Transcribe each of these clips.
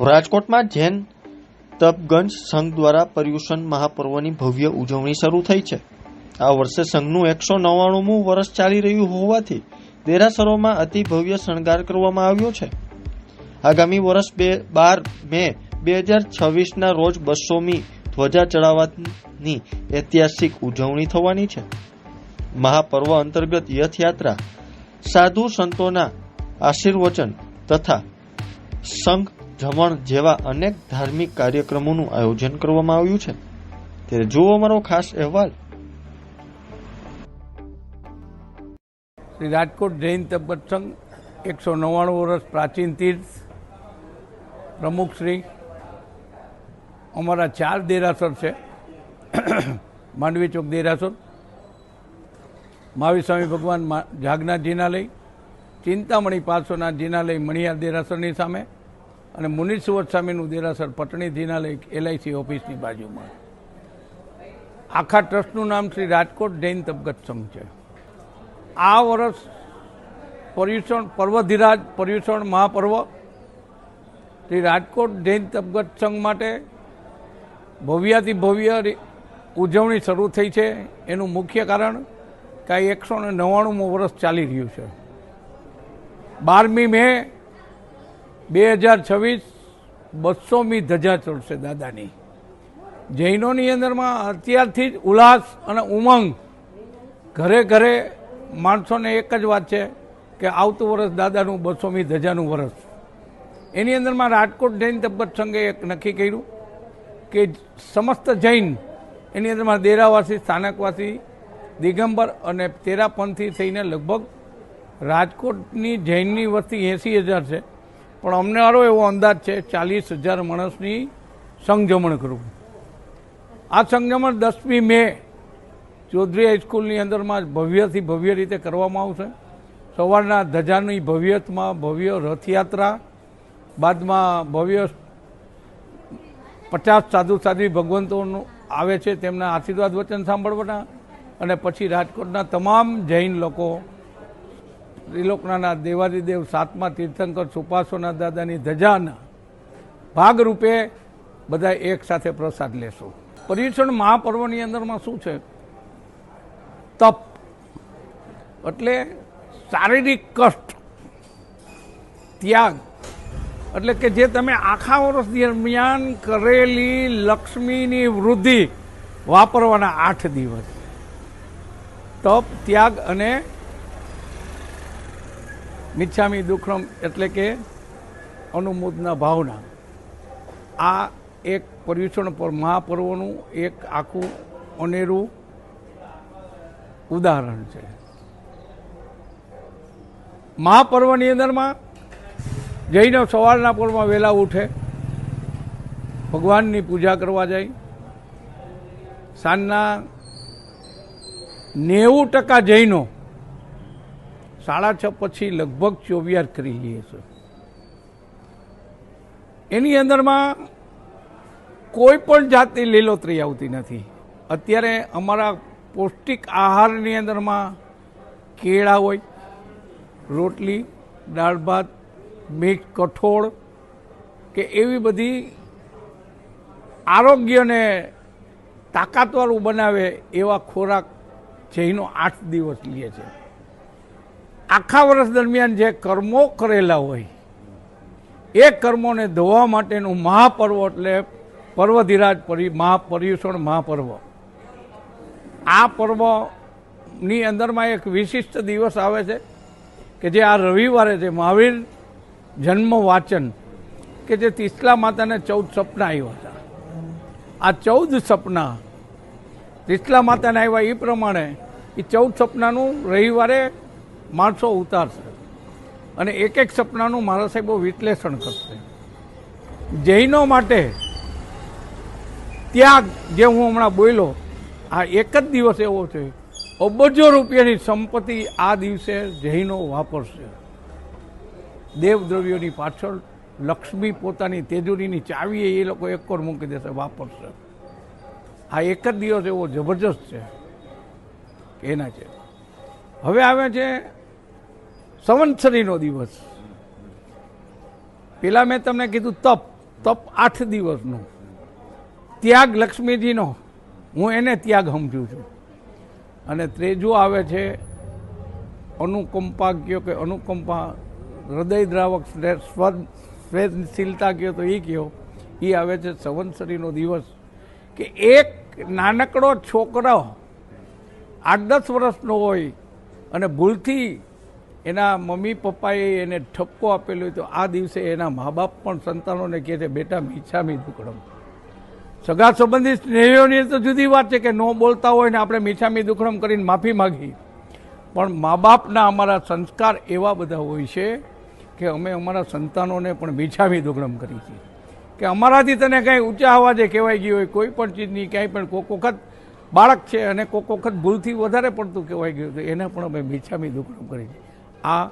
રાજકોટમાં જૈન તપગંજ સંઘ દ્વારા પર્યુષણ મહાપર્વની ભવ્ય ઉજવણી શરૂ થઈ છે. આ વર્ષે સંઘનું એકસો નવ્વાણુંમું વર્ષ ચાલી રહ્યું હોવાથી દેરાસરોમાં અતિ ભવ્ય શણગાર કરવામાં આવ્યો છે. આગામી વર્ષ બે, બાર મે બે હજાર છવ્વીસના રોજ બસોમી ધ્વજા ચડાવવાની ઐતિહાસિક ઉજવણી થવાની છે. મહાપર્વ અંતર્ગત યથયાત્રા, સાધુ સંતોના આશીર્વચન તથા સંઘ જમણ જેવા અનેક ધાર્મિક કાર્યક્રમોનું આયોજન કરવામાં આવ્યું છે. ત્યારે જુઓ અમારો ખાસ અહેવાલ. શ્રી રાજકોટ જૈન તબત સંઘ એકસો નવ્વાણું વર્ષ પ્રાચીન તીર્થ પ્રમુખ શ્રી અમારા ચાર દેરાસર છે. માંડવી ચોક દેરાસર, મહાવીર સ્વામી ભગવાન જાગનાથ જિનાલય ચિંતામણી પાર્શ્વનાથ જિનાલય મણિયાર દેરાસરની સામે અને મુનીસુવત સ્વામીનું દેરાસર પટણી જિનાલય એલઆઈસી ઓફિસની બાજુમાં. આખા ટ્રસ્ટનું નામ શ્રી રાજકોટ જૈન તબગત સંઘ છે. આ વર્ષ પર્યુષણ પર્વધિરાજ, પર્યુષણ મહાપર્વ શ્રી રાજકોટ જૈન તબગત સંઘ માટે ભવ્યાથી ભવ્ય ઉજવણી શરૂ થઈ છે. એનું મુખ્ય કારણ કે આ એકસો ને નવ્વાણુંમું વર્ષ ચાલી રહ્યું છે. બારમી મે બે હજાર છવ્વીસ બસોમી ધજા ચડશે દાદાની. જૈનોની અંદરમાં અત્યારથી જ ઉલ્લાસ અને ઉમંગ. ઘરે ઘરે માણસોને એક જ વાત છે કે આવતું વર્ષ દાદાનું બસોમી ધજાનું વર્ષ. એની અંદરમાં રાજકોટ જૈન તબ્બત સંઘે એક નક્કી કર્યું કે સમસ્ત જૈન એની અંદરમાં દેરાવાસી, સ્થાનકવાસી, દિગંબર અને તેરાપંથી થઈને લગભગ રાજકોટની જૈનની વસ્તી એંસી હજાર છે. પણ અમને મારો એવો અંદાજ છે, ચાલીસ હજાર માણસની સંજમણ કરવું. આ સંજમણ દસમી મે ચૌધરી હાઈસ્કૂલની અંદરમાં ભવ્યથી ભવ્ય રીતે કરવામાં આવશે. સવારના ધજાની ભવ્યતમાં ભવ્ય રથયાત્રા, બાદમાં ભવ્ય પચાસ સાધુ સાધ્વી ભગવંતોનું આવે છે, તેમના આશીર્વાદ વચન સાંભળવાના, અને પછી રાજકોટના તમામ જૈન લોકો ત્રિલોકનાના દેવાદિદેવ સાતમા તીર્થંકર સુપાસોના દાદાની ધજાના ભાગરૂપે બધા એક સાથે પ્રસાદ લેશું. પર્યુષણ મહાપર્વની અંદરમાં શું છે? તપ. એટલે શારીરિક કષ્ટ. ત્યાગ. એટલે કે જે તમે આખા વર્ષ દરમિયાન કરેલી લક્ષ્મીની વૃદ્ધિ વાપરવાના આઠ દિવસ. તપ, ત્યાગ અને મિચ્છામી દુઃખમ એટલે કે અનુમોદના ભાવના. આ એક પર્યુષણ પર મહાપર્વનું એક આખું અનેરું ઉદાહરણ છે. મહાપર્વની અંદરમાં જૈનો સવારના પોરમાં વહેલા ઉઠે, ભગવાનની પૂજા કરવા જાય, સાંજના નેવું ટકા જૈનો સાડા છ પછી લગભગ ચોવિયાર કરી લઈએ છે એની અંદરમાં કોઈ પણ જાતની લીલોતરી આવતી નથી. અત્યારે અમારા પૌષ્ટિક આહારની અંદરમાં કેળા હોય, રોટલી, દાળ ભાત મીઠ કઠોળ કે એવી બધી આરોગ્યને તાકાતવાળું બનાવે એવા ખોરાક જૈનો આઠ દિવસ લે છે. આખા વર્ષ દરમિયાન જે કર્મો કરેલા હોય, એ કર્મોને ધોવા માટેનું મહાપર્વ એટલે પર્વધિરાજ પરી, મહાપર્યુષણ મહાપર્વ. આ પર્વની અંદરમાં એક વિશિષ્ટ દિવસ આવે છે કે જે આ રવિવારે છે, મહાવીર જન્મ વાચન, કે જે તીસલા માતાને ચૌદ સપના આવ્યા હતા. આ ચૌદ સપના, તીસલા માતાને આવ્યા એ પ્રમાણે એ ચૌદ સપનાનું રવિવારે માણસો ઉતારશે. અને એક એક સપનાનું મારા સાહેબો વિશ્લેષણ કરશે. જૈનો માટે ત્યાગ જે હું હમણાં બોલ્યો, આ એક જ દિવસ એવો છે, અબજો રૂપિયાની સંપત્તિ આ દિવસે જૈનો વાપરશે. દેવદ્રવ્યોની પાછળ લક્ષ્મી પોતાની તેજુરીની ચાવી એ લોકો એક કોર મૂકી દેશે, વાપરશે. આ એક જ દિવસ એવો જબરજસ્ત છે. એના છે. હવે આવે છે સંવત્સરીનો દિવસ. પેલા મેં તમને કીધું તપ તપ આઠ દિવસનો. ત્યાગ લક્ષ્મીજીનો. હું એને ત્યાગ સમજું છું. અને ત્રીજું આવે છે અનુકંપા કયો કે અનુકંપા, હૃદય દ્રાવક સ્વેદશીલતા કયો તો એ કયો. એ આવે છે સંવત્સરીનો દિવસ. કે એક નાનકડો છોકરો આઠ દસ વર્ષનો હોય અને ભૂલથી એના મમ્મી પપ્પાએ એને ઠપકો આપેલો તો આ દિવસે એના મા બાપ પણ સંતાનોને કહે છે, બેટા મીછામી દુકડમ સગા સંબંધી સ્નેહીઓની તો જુદી વાત છે કે ન બોલતા હોય ને આપણે મીઠામી દુખડમ કરીને માફી માગી પણ મા બાપના અમારા સંસ્કાર એવા બધા હોય છે કે અમે અમારા સંતાનોને પણ મીઠામી દુખડમ કરી છે કે અમારાથી તને કંઈ ઊંચા અવાજે કહેવાય ગયું હોય, કોઈ પણ ચીજની ક્યાંય પણ કોક વખત બાળક છે અને કોક વખત ભૂલથી વધારે પડતું કહેવાય ગયું તો એને પણ અમે મીઠામી દુખડમ કરી છે આ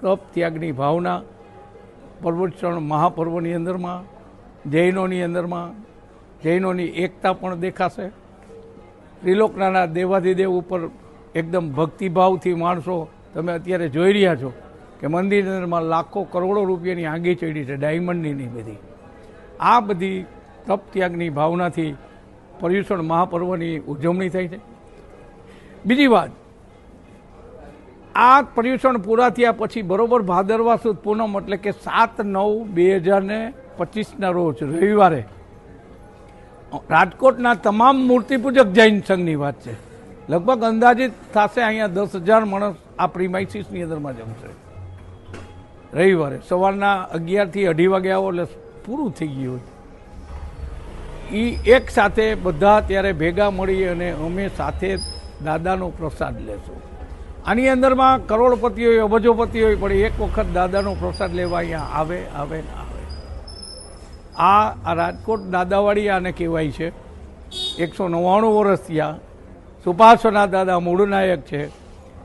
તપ ત્યાગની ભાવના પર્વતચરણ મહાપર્વની અંદરમાં, જૈનોની અંદરમાં, જૈનોની એકતા પણ દેખાશે. ત્રિલોકનાના દેવાધિદેવ ઉપર એકદમ ભક્તિભાવથી માણસો તમે અત્યારે જોઈ રહ્યા છો કે મંદિરની અંદરમાં લાખો કરોડો રૂપિયાની આંગી ચડી છે, ડાયમંડની બધી. આ બધી તપ ત્યાગની ભાવનાથી પર્યુષણ મહાપર્વની ઉજવણી થઈ છે. બીજી વાત આ પર્યુષણ પૂરા થયા પછી બરોબર ભાદરવા સુદ પૂનમ એટલે કે સાત નવ બે હજાર ને પચીસના રોજ રવિવારે. રાજકોટના તમામ મૂર્તિપૂજક જૈન સંઘની વાત છે. લગભગ અંદાજિત થશે અહીંયા દસ હજાર માણસ આ પ્રીમાઇસીસની અંદરમાં જમશે. રવિવારે સવારના અગિયારથી અઢી વાગે આવો એટલે પૂરું થઈ ગયું હોય. એ એક સાથે બધા ત્યારે ભેગા મળી અને અમે સાથે દાદાનો પ્રસાદ લેશું. આની અંદરમાં કરોડપતિ હોય અબજોપતિ હોય પણ એક વખત દાદાનો પ્રસાદ લેવા અહીંયા આવે આવે ને આવે. આ રાજકોટ દાદાવાડી આને કહેવાય છે. એકસો નવ્વાણું વર્ષ થયા. સુભાષના દાદા મૂળનાયક છે.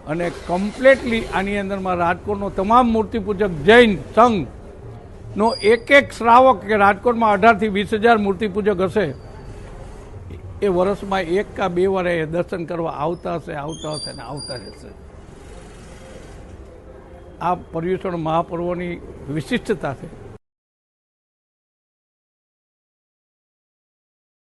અને કમ્પ્લેટલી આની અંદરમાં રાજકોટનો તમામ મૂર્તિપૂજક જૈન સંઘનો એક એક શ્રાવક કે રાજકોટમાં અઢારથી વીસ હજાર મૂર્તિપૂજક હશે, એ વર્ષમાં એક કા બે વાર એ દર્શન કરવા આવતા હશે આવતા હશે ને આવતા રહેશે. આ પર્યુષણ મહાપર્વની વિશિષ્ટતા છે.